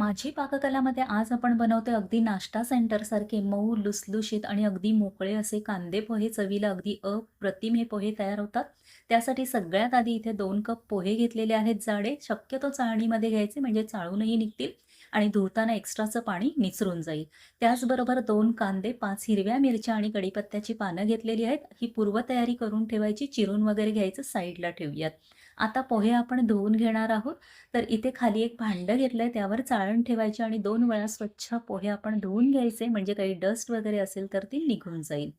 माझी पाककलामध्ये आज आपण बनवतोय अगदी नाश्ता सेंटरसारखे मऊ लुसलुशीत आणि अगदी मोकळे असे कांदे पोहे चवीला अगदी अप्रतिम हे पोहे तयार होतात. त्यासाठी सगळ्यात आधी इथे दोन कप पोहे घेतलेले आहेत जाडे. शक्यतो चाळणीमध्ये घ्यायचे म्हणजे चाळूनही निघतील आणि धुताना एक्स्ट्राचं पाणी निचरून जाईल. त्याचबरोबर दोन कांदे पाच हिरव्या मिरच्या आणि कढीपत्त्याची पानं घेतलेली आहेत. ही पूर्वतयारी करून ठेवायची चिरून वगैरे घ्यायचं साईडला ठेवूयात. आता पोहे आपण धुवून घेणार आहोत. तर इथे खाली एक भांडं घेतलं आहे त्यावर चाळण ठेवायचे आणि दोन वेळा स्वच्छ पोहे आपण धुवून घ्यायचे. म्हणजे काही डस्ट वगैरे असेल तर ती निघून जाईल.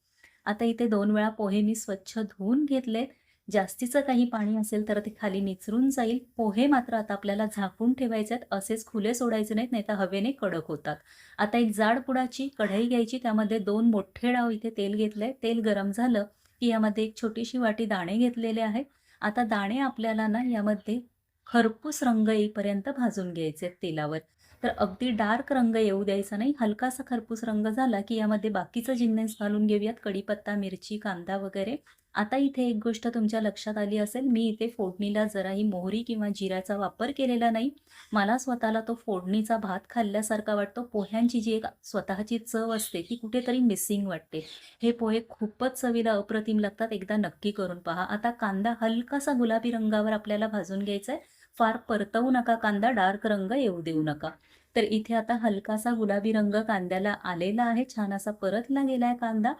आता इथे दोन वेळा पोहे मी स्वच्छ धुवून घेतले जास्तीचं काही पाणी असेल तर ते खाली निचरून जाईल. पोहे मात्र आता आपल्याला झाकून ठेवायचे आहेत असेच खुले सोडायचे नाहीत नाही तर हवेने कडक होतात. आता एक जाड पुडाची कढई घ्यायची. त्यामध्ये दोन मोठे डाव इथे तेल घेतलंय. तेल गरम झालं की यामध्ये एक छोटीशी वाटी दाणे घेतलेले आहेत. आता दाणे आपल्याला ना यामध्ये खरपूस रंग येईपर्यंत भाजून घ्यायचे आहेत तेलावर. तर अगदी डार्क रंग येऊ द्यायचा नाही. हलकासा खरपूस रंग झाला की यामध्ये बाकीचं जिन्नस घालून घेऊयात. कढीपत्ता मिरची कांदा वगैरे. आता इथे एक गोष्ट तुमच्या लक्षात आली असेल मी इथे फोडणीला जराही मोहरी किंवा जिऱ्याचा वापर केलेला नाही. मला स्वतःला तो फोडणीचा भात खाल्ल्यासारखा वाटतो. पोह्यांची जी एक स्वतःची चव असते ती कुठेतरी मिसिंग वाटते. हे पोहे खूपच चवीला अप्रतिम लागतात. एकदा नक्की करून पहा. आता कांदा हलकासा गुलाबी रंगावर आपल्याला भाजून घ्यायचा आहे फार परतवू नका कांदा डार्क रंग येऊ देऊ नका. तर इथे आता हलकासा गुलाबी रंग कांद्याला आलेला आहे. छान असा परतला गेलाय कांदा.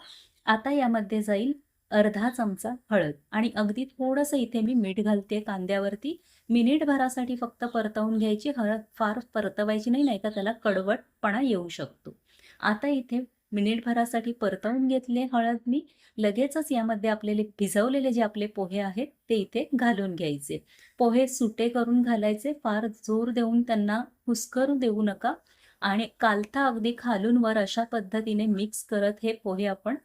आता यामध्ये जाईल अर्धा चमचा हळद. आणि अगदी थोडंसं इथे मी मीठ घालते कांद्यावरती. मिनिटभरासाठी फक्त परतवून घ्यायची. हळद फार परतवायची नाही नाही तर त्याला कडवटपणा येऊ शकतो. आता इथे मिनिटभरासाठी परतवून घेतले हळद मी लगेचच यामध्ये आपल्याले भिजवलेले जे आपले पोहे आहेत ते इथे घालून घ्यायचे. पोहे सुटे करून घालायचे. फार जोर देऊन त्यांना हुसकरू देऊ नका. आणि कालथा अगदी खालून वर अशा पद्धतीने मिक्स करत हे पोहे आपण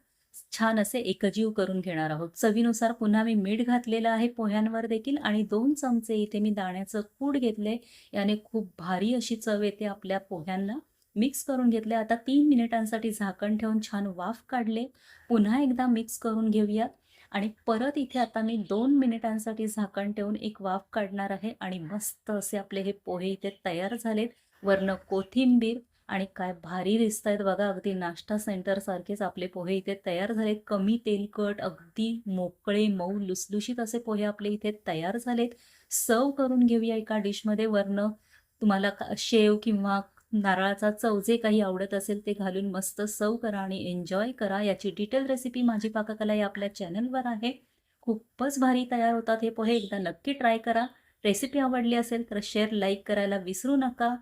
छान असे एकजीव करून घेणार आहोत. चवीनुसार पुन्हा मी मीठ घातलेलं आहे पोह्यांवर देखील आणि दोन चमचे इथे मी दाण्याचं कूड घेतले. याने खूप भारी अशी चव येते आपल्या पोह्यांना. मिक्स करून घेतले. आता तीन मिनिटांसाठी झाकण ठेवून छान वाफ काढले. पुन्हा एकदा मिक्स करून घेऊयात. आणि परत इथे आता मी दोन मिनिटांसाठी झाकण ठेवून एक वाफ काढणार आहे आणि मस्त असे आपले हे पोहे इथे तयार झालेत. वरनं कोथिंबीर आणि काय भारी दिसत आहेत बघा. अगदी नाश्ता सेंटरसारखेच आपले पोहे इथे तयार झालेत. कमी तेलकट अगदी मोकळे मऊ लुसलुशीत असे पोहे आपले इथे तयार झालेत. सर्व करून घेऊया एका डिशमध्ये वरनं तुम्हाला का- शेव किंवा नारळाचा चव जे काही आवडत असेल ते घालून मस्त सव करा आणि एन्जॉय करा. याची डिटेल रेसिपी माझी पाककला या आपल्या चॅनलवर आहे. खूपच भारी तयार होतात हे पोहे. एकदा नक्की ट्राय करा. रेसिपी आवडली असेल तर शेअर लाईक करायला विसरू नका.